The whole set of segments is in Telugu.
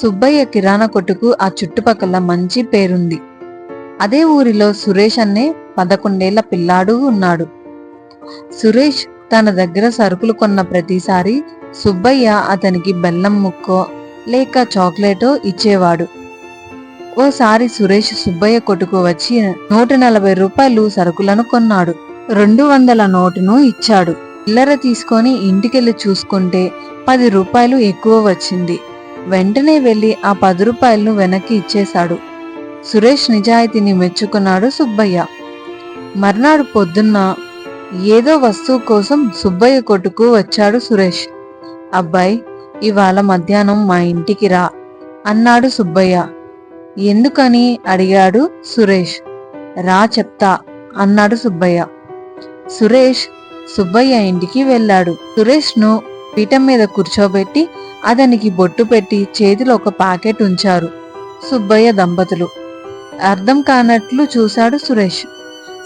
సుబ్బయ్య కిరాణా కొట్టుకు ఆ చుట్టుపక్కల మంచి పేరుంది. అదే ఊరిలో సురేష్ అనే పదకొండేళ్ళ పిల్లాడు ఉన్నాడు. సురేష్ తన దగ్గర సరుకులు కొన్న ప్రతిసారి సుబ్బయ్య అతనికి బెల్లం ముక్కో లేక చాక్లెటో ఇచ్చేవాడు. ఓసారి సురేష్ సుబ్బయ్య కొట్టుకు వచ్చి నూట నలభై రూపాయలు సరుకులను కొన్నాడు. రెండు వందల నోటును ఇచ్చాడు. చిల్లర తీసుకొని ఇంటికెళ్ళి చూసుకుంటే పది రూపాయలు ఎక్కువ వచ్చింది. వెంటనే వెళ్ళి ఆ పది రూపాయలను వెనక్కి ఇచ్చేశాడు. సురేష్ నిజాయితీని మెచ్చుకున్నాడు సుబ్బయ్య. మర్నాడు పొద్దున్న ఏదో వస్తువు కోసం సుబ్బయ్య కొట్టుకు వచ్చాడు సురేష్. అబ్బాయి ఇవాళ మధ్యాహ్నం మా ఇంటికి రా అన్నాడు సుబ్బయ్య. ఎందుకని? అడిగాడు సురేష్. రా చెప్తా అన్నాడు సుబ్బయ్య. సురేష్ సుబ్బయ్య ఇంటికి వెళ్ళాడు. సురేష్ను పీఠం మీద కూర్చోబెట్టి అతనికి బొట్టు పెట్టి చేతిలో ఒక ప్యాకెట్ ఉంచారు. సుబ్బయ్య దంపతులు. అర్థం కానట్లు చూశాడు సురేష్.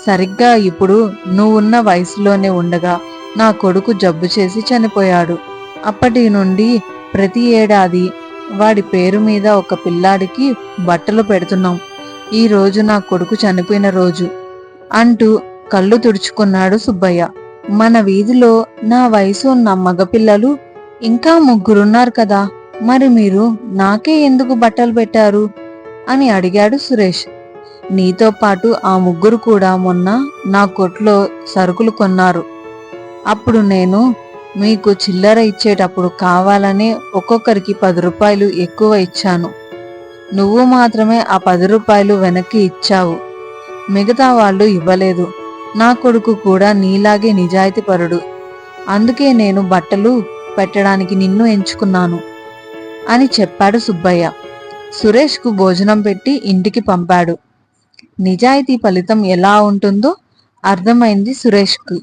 సరిగ్గా ఇప్పుడు నువ్వున్న వయసులోనే ఉండగా నా కొడుకు జబ్బు చేసి చనిపోయాడు. అప్పటి నుండి ప్రతి ఏడాది వాడి పేరు మీద ఒక పిల్లాడికి బట్టలు పెడుతున్నాం. ఈ రోజు నా కొడుకు చనిపోయిన రోజు అంటూ కళ్ళు తుడుచుకున్నాడు సుబ్బయ్య. మన వీధిలో నా వయసు ఉన్న మగపిల్లలు ఇంకా ముగ్గురున్నారు కదా. మరి మీరు నాకే ఎందుకు బట్టలు పెట్టారు? అని అడిగాడు సురేష్. నీతో పాటు ఆ ముగ్గురు కూడా మొన్న నా కొట్లో సరుకులు కొన్నారు. అప్పుడు నేను మీకు చిల్లర ఇచ్చేటప్పుడు కావాలనే ఒక్కొక్కరికి పది రూపాయలు ఎక్కువ ఇచ్చాను. నువ్వు మాత్రమే ఆ పది రూపాయలు వెనక్కి ఇచ్చావు. మిగతా వాళ్ళు ఇవ్వలేదు. నా కొడుకు కూడా నీలాగే నిజాయితీపరుడు. అందుకే నేను బట్టలు పెట్టడానికి నిన్ను ఎంచుకున్నాను అని చెప్పాడు సుబ్బయ్య. సురేష్కు భోజనం పెట్టి ఇంటికి పంపాడు. నిజాయితీ ఫలితం ఎలా ఉంటుందో అర్థమైంది సురేష్కు.